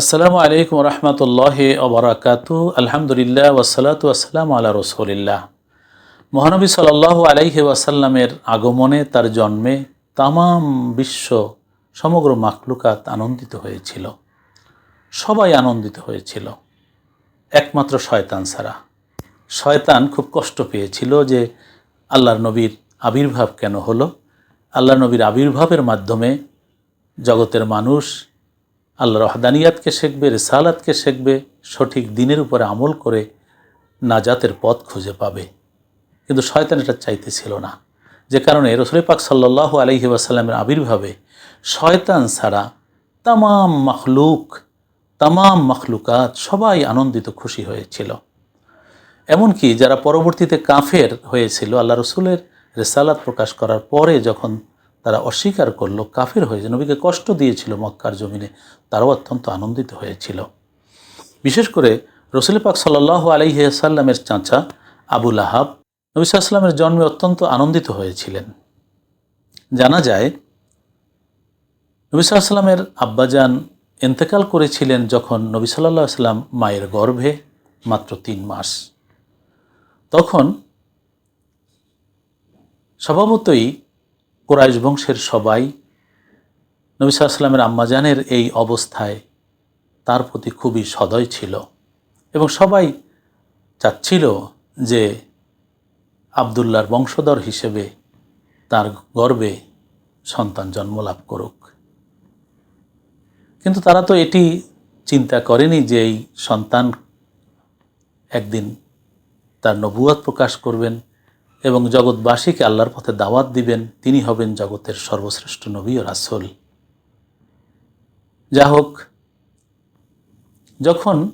আসসালামু আলাইকুম রহমতুল্লাহ ওবরাকাতু আলহামদুলিল্লাহ ওসালাতু আসসালাম আল্লাহ রসুলিল্লাহ। মহানবী সাল্লাহ আলাইহি ওয়াসাল্লামের আগমনে তার জন্মে তামাম বিশ্ব সমগ্র মাকলুকাত আনন্দিত হয়েছিল। সবাই আনন্দিত হয়েছিল। একমাত্র শয়তান ছাড়া। শয়তান খুব কষ্ট পেয়েছিল যে আল্লাহর নবীর আবির্ভাব কেন হলো। আল্লাহর নবীর আবির্ভাবের মাধ্যমে জগতের মানুষ আল্লাহর রহদানিয়াতকে শিখবে, রেসালাতকে শিখবে, সঠিক দিনের উপরে আমল করে নাজাতের পথ খুঁজে পাবে। কিন্তু শয়তান এটা চাইতেছিল না। যে কারণে রসুল পাক সাল্লাহ আলহি আবির্ভাবে শয়তান ছাড়া তামাম মখলুক, তামাম মখলুকাত সবাই আনন্দিত খুশি হয়েছিল। এমনকি যারা পরবর্তীতে কাফের হয়েছিল, আল্লাহ রসুলের রেসালাত প্রকাশ করার পরে যখন তারা অস্বীকার করল, কাফের হয়েছে নবীকে কষ্ট দিয়েছিল মক্কার জমিনে, তারাও অত্যন্ত আনন্দিত হয়েছিল। বিশেষ করে রসুল পাক সাল্লাহ আলহিসাল্লামের চাচা আবুল আহাব নবী সাল্লামের জন্মে অত্যন্ত আনন্দিত হয়েছিলেন। জানা যায়, নবী সাল্লামের আব্বাজান এন্তেকাল করেছিলেন যখন নবী সাল্লাহ সাল্লাম মায়ের গর্ভে মাত্র তিন মাস। তখন স্বভাবতই কোরাইশ বংশের সবাই নবী সাল্লামের আম্মাজানের এই অবস্থায় তার প্রতি খুবই সদয় ছিল এবং সবাই চাচ্ছিল যে আবদুল্লার বংশধর হিসেবে তার গর্বে সন্তান জন্মলাভ করুক। কিন্তু তারা তো এটি চিন্তা করেনি যে এই সন্তান একদিন তার নবুয়াত প্রকাশ করবেন। এবং জগৎবাসীকে আল্লাহর পথে দাওয়াত দিবেন, তিনি হবেন জগতের সর্বশ্রেষ্ঠ নবী ও রাসুল। যা হোক যখন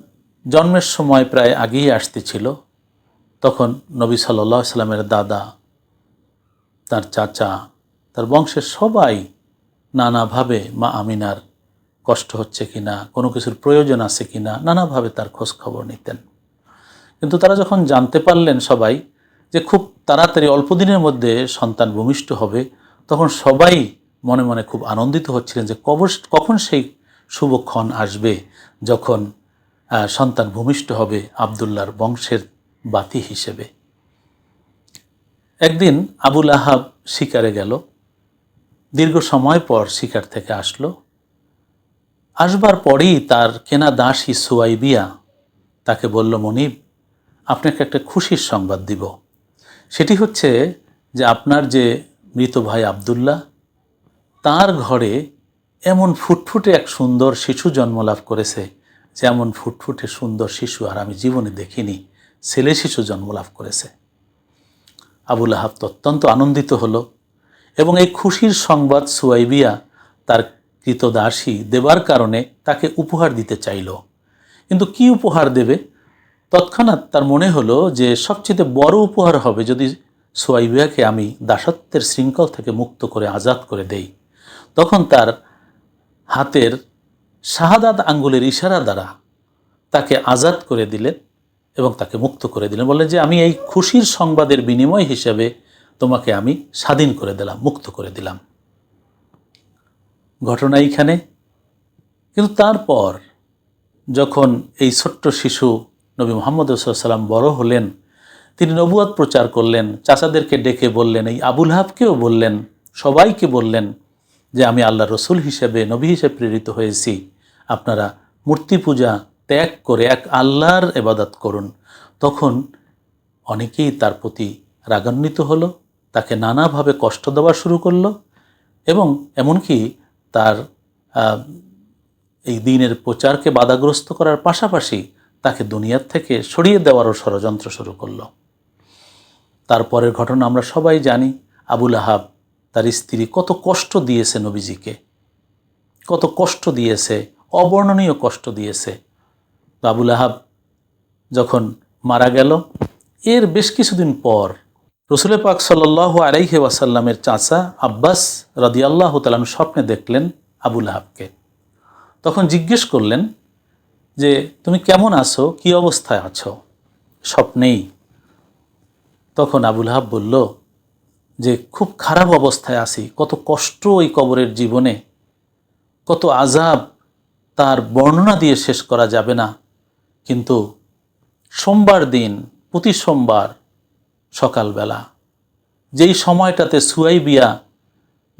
জন্মের সময় প্রায় আগেই আসতেছিল, তখন নবী সাল্লাহ সাল্লামের দাদা, তার চাচা, তার বংশের সবাই নানাভাবে মা আমিনার কষ্ট হচ্ছে কিনা, কোনো কিছুর প্রয়োজন আছে কিনা, নানাভাবে তার খোঁজ খবর নিতেন। কিন্তু তারা যখন জানতে পারলেন সবাই যে খুব তাড়াতাড়ি অল্প দিনের মধ্যে সন্তান ভূমিষ্ঠ হবে, তখন সবাই মনে মনে খুব আনন্দিত হচ্ছিলেন যে কবর কখন সেই শুভক্ষণ আসবে যখন সন্তান ভূমিষ্ঠ হবে আবদুল্লার বংশের বাতি হিসেবে। একদিন আবুল আহাব শিকারে গেল, দীর্ঘ সময় পর শিকার থেকে আসলো। আসবার পরেই তার কেনা দাসী সুয়াইবিয়া তাকে বলল, মনিব, আপনাকে একটা খুশির সংবাদ দিব। সেটি হচ্ছে যে আপনার যে মৃত ভাই আবদুল্লাহ, তার ঘরে এমন ফুটফুটে এক সুন্দর শিশু জন্মলাভ করেছে যেমন ফুটফুটে সুন্দর শিশু আর আমি জীবনে দেখিনি, ছেলে শিশু জন্মলাভ করেছে। আবুল আহাব অত্যন্ত আনন্দিত হলো এবং এই খুশির সংবাদ সুয়াইবিয়া তার কৃতদাসী দেবার কারণে তাকে উপহার দিতে চাইল। কিন্তু কি উপহার দেবে? তৎক্ষণাৎ তার মনে হলো যে সবচেয়ে বড় উপহার হবে যদি সোয়াইবিয়াকে আমি দাসত্বের শৃঙ্খল থেকে মুক্ত করে আজাদ করে দেই। তখন তার হাতের শাহাদাত আঙ্গুলের ইশারা দ্বারা তাকে আজাদ করে দিলেন এবং তাকে মুক্ত করে দিলেন। বললেন যে, আমি এই খুশির সংবাদের বিনিময় হিসেবে তোমাকে আমি স্বাধীন করে দিলাম, মুক্ত করে দিলাম। ঘটনা এইখানে। কিন্তু তারপর যখন এই ছোট্ট শিশু নবী মোহাম্মদ সাল্লাম বড় হলেন। তিনি নবুয়াদ প্রচার করলেন, চাচাদেরকে ডেকে বললেন, এই আবুল হাবকেও বললেন, সবাইকে বললেন যে আমি আল্লাহ রসুল হিসেবে, নবী হিসেবে প্রেরিত হয়েছি। আপনারা মূর্তি পূজা ত্যাগ করে এক আল্লাহর এবাদত করুন। তখন অনেকেই তার প্রতি রাগান্বিত হলো, তাকে নানাভাবে কষ্ট দেওয়া শুরু করল এবং এমনকি তার এই দিনের প্রচারকে বাধাগ্রস্ত করার পাশাপাশি তাকে দুনিয়ার থেকে সরিয়ে দেওয়ারও ষড়যন্ত্র শুরু করল। তারপরের ঘটনা আমরা সবাই জানি আবুল আহাব তার স্ত্রী কত কষ্ট দিয়েছে নবীজিকে। কত কষ্ট দিয়েছে, অবর্ণনীয় কষ্ট দিয়েছে। আবুল আহাব যখন মারা গেল, এর বেশ কিছুদিন পর রসুল পাক সাল্লাহ আলাইহে ওয়াসাল্লামের চাচা আব্বাস রদিয়াল্লাহ তালাম স্বপ্নে দেখলেন আবুল আহাবকে তখন জিজ্ঞেস করলেন যে তুমি কেমন আছো? কি অবস্থায় আছো? স্বপ্নেই। তখন আবুল হাব বলল, যে খুব খারাপ অবস্থায় আছি। কত কষ্ট ওই কবরের জীবনে। কত আজাব তার বর্ণনা দিয়ে শেষ করা যাবে না। কিন্তু সোমবার দিন, প্রতি সোমবার সকালবেলা, যেই সময়টাতে সুয়াইবিয়া,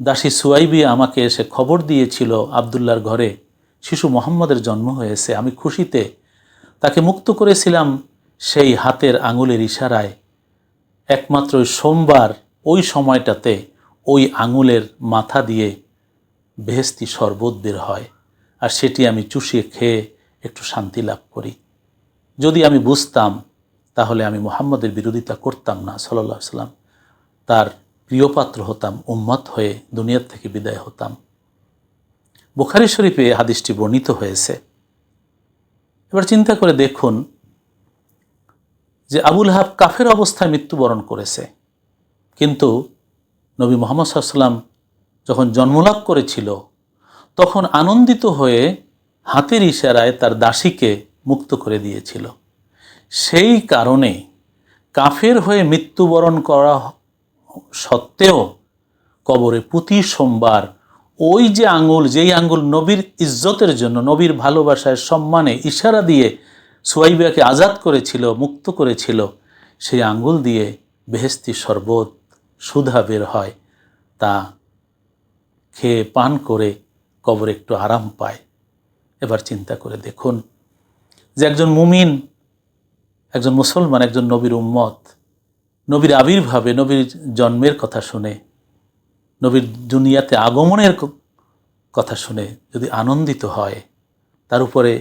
দাসী সুয়াইবিয়া আমাকে এসে খবর দিয়েছিল আবদুল্লার ঘরে শিশু মোহাম্মদের জন্ম হয়েছে। আমি খুশিতে তাকে মুক্ত করেছিলাম সেই হাতের আঙুলের ইশারায়। একমাত্র সোমবার ওই সময়টাতে ওই আঙুলের মাথা দিয়ে বেহেস্তি শরবত বের হয় আর সেটি আমি চুষিয়ে খেয়ে একটু শান্তি লাভ করি। যদি আমি বুঝতাম, তাহলে আমি মোহাম্মদের বিরোধিতা করতাম না সাল্লাহ সাল্লাম তার প্রিয়পাত্র হতাম, উম্মত হয়ে দুনিয়ার থেকে বিদায় হতাম। বুখারি শরীফে হাদিসটি বর্ণিত হয়েছে। এবার চিন্তা করে দেখুন যে আবুল হাব কাফের অবস্থায় মৃত্যুবরণ করেছে। কিন্তু নবী মোহাম্মদ সাল্লাম যখন জন্মলাভ করেছিল, তখন আনন্দিত হয়ে হাতের ইশারায় তার দাসীকে মুক্ত করে দিয়েছিল। সেই কারণে কাফের হয়ে মৃত্যুবরণ করা সত্ত্বেও কবরে প্রতি সোমবার ওই যে আঙ্গুল যেই আঙ্গুল নবীর ইজ্জতের জন্য, নবীর ভালোবাসায় সম্মানে ইশারা দিয়ে সুয়াইবিয়াকে আজাদ করেছিল, মুক্ত করেছিল, সেই আঙ্গুল দিয়ে বেহেস্তি শরবত, সুধা বের হয়। তা খেয়ে পান করে কবর একটু আরাম পায়। এবার চিন্তা করে দেখুন যে একজন মুমিন, একজন মুসলমান, একজন নবীর উম্মত, নবীর আবির্ভাবে, নবীর জন্মের কথা শুনে নবীর দুনিয়াতে আগমনের কথা শুনে যদি আনন্দিত হয়, তার উপরে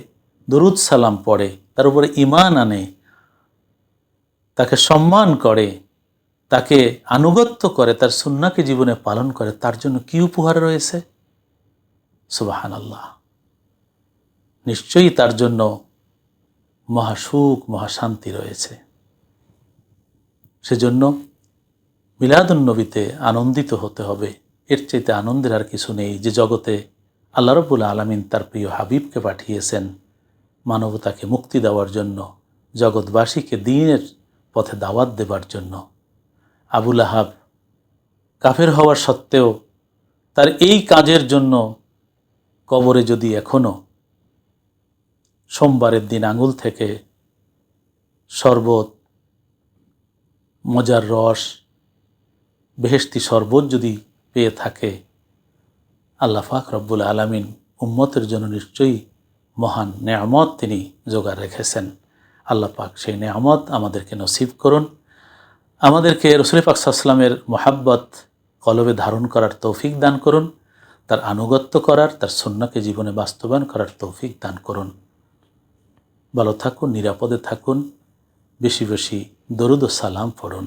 দরুদ সালাম পড়ে, তার উপরে ইমান আনে, তাকে সম্মান করে, তাকে আনুগত্য করে, তার সুন্নাকে জীবনে পালন করে, তার জন্য কি উপহার রয়েছে? সুবাহান আল্লাহ নিশ্চয়ই তার জন্য মহাসুখ মহাশান্তি রয়েছে। সেজন্য মিলাদুন্নবীতে আনন্দিত হতে হবে। এর চাইতে আনন্দের আর কিছু নেই যে জগতে আল্লাহ রবুল আলমিন তার প্রিয় হাবিবকে পাঠিয়েছেন। মানবতাকে মুক্তি দেওয়ার জন্য, জগৎবাসীকে দিনের পথে দাওয়াত দেবার জন্য। আবুল আহাব কাফের হওয়ার সত্ত্বেও তার এই কাজের জন্য কবরে যদি এখনও সোমবারের দিন আঙুল থেকে শরবত, মজার রস বেহেস্তি শরবত যদি পেয়ে থাকে, আল্লাহ ফাক রব্বুল আলমিন উম্মতের জন্য নিশ্চয়ই মহান নেয়ামত তিনি জোগাড় রেখেছেন। আল্লাহ পাক সেই নেয়ামত আমাদেরকে নসিব করুন। আমাদেরকে রসুল পাক মোহাব্বত কলবে ধারণ করার তৌফিক দান করুন, তার আনুগত্য করার, তার সন্ন্যাকে জীবনে বাস্তবায়ন করার তৌফিক দান করুন। ভালো থাকুন, নিরাপদে থাকুন, বেশি বেশি দরুদ ও সালাম পড়ুন।